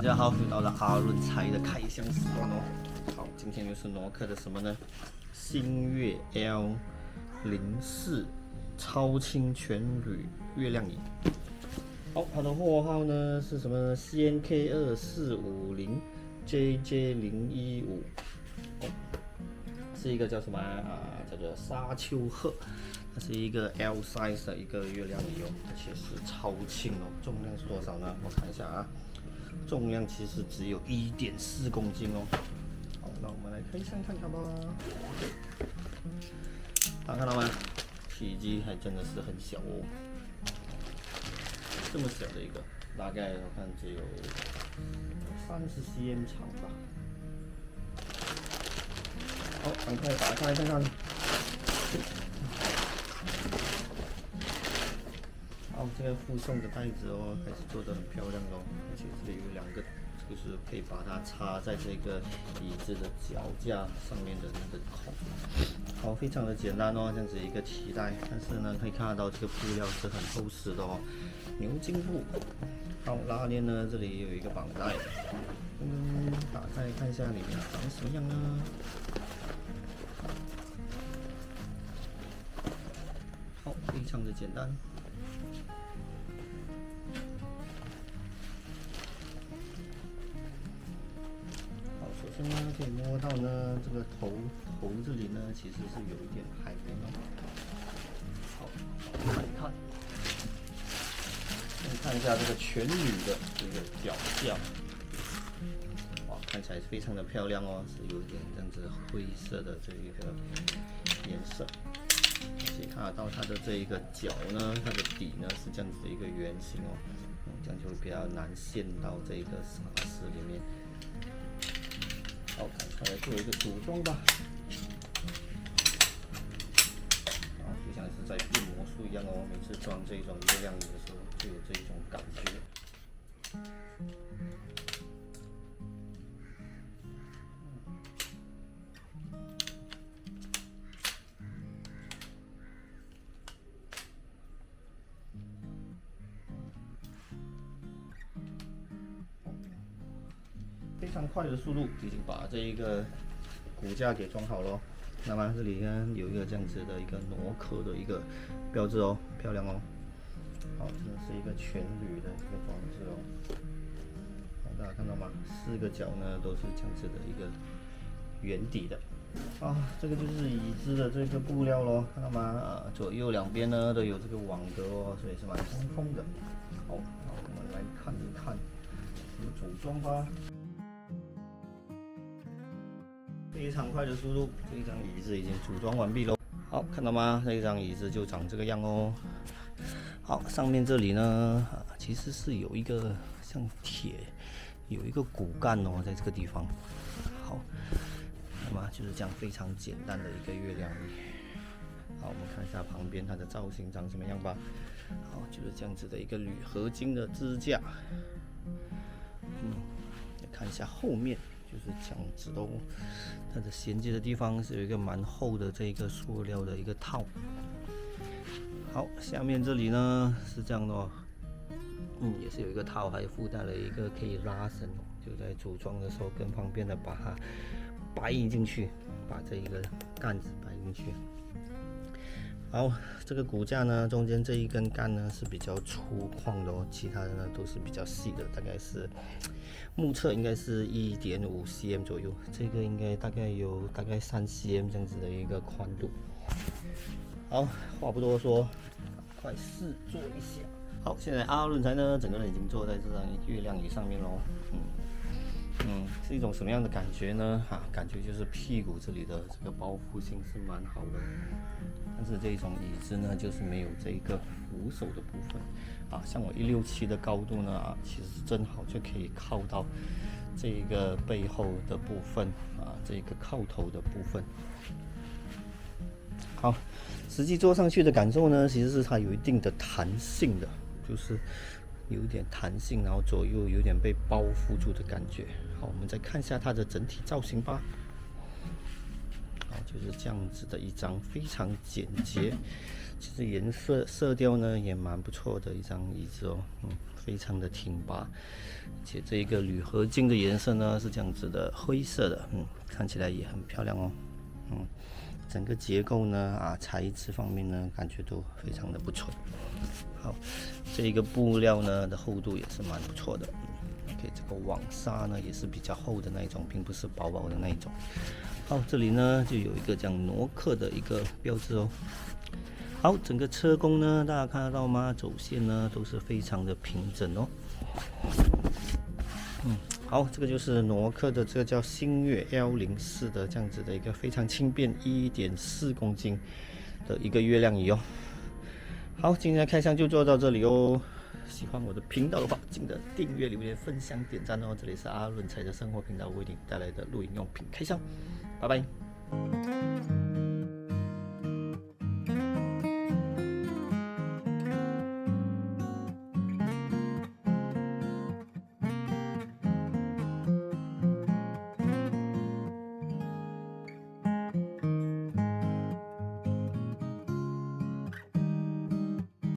大家好，又到了阿伦才的开箱时段哦。好，今天又是挪克的什么呢？星月 L 零四超轻全铝月亮仪。好，它的货号呢是什么？CNK 二四五零 JJ 零一五。是一个叫什么啊？叫做沙丘鹤。它是一个 L size 的一个月亮仪哦，而且是超轻哦。重量是多少呢？我看一下啊。重量其实只有一点四公斤哦。好，那我们来开箱看看吧。大家看到吗？体积还真的是很小哦，这么小的一个，大概我看只有三十 cm 长吧。好，赶快打开看看。好，这个附送的袋子哦，还是做的很漂亮哦，而且这里有两个，就是可以把它插在这个椅子的脚架上面的那个孔。好，非常的简单哦，这样子一个提袋，但是呢，可以看得到这个布料是很厚实的哦，牛津布。好，拉链呢，这里有一个绑带。嗯，打开看一下里面长什么样呢？好，非常的简单。可以摸到呢，这个头头这里呢，其实是有一点海绵哦。好，看一看，先看一下这个全铝的这个脚架，哇，看起来非常的漂亮哦，是有点这样子灰色的这一个颜色，而且看得到它的这一个脚呢，它的底呢是这样子的一个圆形哦，这样就比较难陷到这个沙石里面。好，来做一个组装吧。啊，就像是在变魔术一样哦，每次装这种月亮仪的时候，就有这一种感觉。非常快的速度，已经把这一个骨架给装好了。那么这里呢有一个这样子的一个挪克的一个标志哦，漂亮哦。好，这是一个全铝的一个装置哦。好，大家看到吗？四个角呢都是这样子的一个圆底的。啊，这个就是椅子的这个布料咯，看到吗？啊，左右两边呢都有这个网格哦，所以是蛮通风的。好，那我们来看一看怎么组装吧。非常快的速度，这一张椅子已经组装完毕喽。好，看到吗？这一张椅子就长这个样哦。好，上面这里呢，其实是有一个像铁，有一个骨干哦，在这个地方。好，那么就是这样非常简单的一个月亮椅。好，我们看一下旁边它的造型长什么样吧。好，就是这样子的一个铝合金的支架。嗯，来看一下后面。就是这样子哦，它的衔接的地方是有一个蛮厚的这一个塑料的一个套。好，下面这里呢是这样的哦，嗯，也是有一个套，还附带了一个可以拉绳，就在组装的时候更方便的把它掰进去，把这一个杆子掰进去。好，这个骨架呢，中间这一根杆呢是比较粗犷的哦，其他的呢都是比较细的，大概是目测应该是一点五 cm 左右，这个应该大概有大概三 cm 这样子的一个宽度。好，话不多说，快试坐一下。好，现在阿伦才呢，整个人已经坐在这张月亮椅上面喽。嗯嗯，是一种什么样的感觉呢？哈，感觉就是屁股这里的这个包覆性是蛮好的。但是这种椅子呢，就是没有这一个扶手的部分啊。像我一六七的高度呢，啊，其实正好就可以靠到这一个背后的部分啊，这个靠头的部分。好，实际坐上去的感受呢，其实是它有一定的弹性的，就是有点弹性，然后左右有点被包覆住的感觉。好，我们再看一下它的整体造型吧。好就是这样子的一张非常简洁、其实颜色色调呢也蛮不错的一张椅子哦，嗯，非常的挺拔，且这一个铝合金的颜色呢是这样子的灰色的，嗯，看起来也很漂亮哦，嗯，整个结构呢啊材质方面呢感觉都非常的不错。好，这一个布料呢的厚度也是蛮不错的，OK，这个网纱呢也是比较厚的那一种，并不是薄薄的那一种。好，这里呢就有一个这样挪克的一个标志哦。好，整个车工呢，大家看得到吗？走线呢都是非常的平整哦。好，这个就是挪克的这个叫星月幺零四的这样子的一个非常轻便，一点四公斤的一个月亮仪哦。好，今天的开箱就做到这里哦。喜欢我的频道的话，记得订阅、留言、分享、点赞哦。这里是阿伦财的生活频道为你带来的露营用品开箱，拜拜。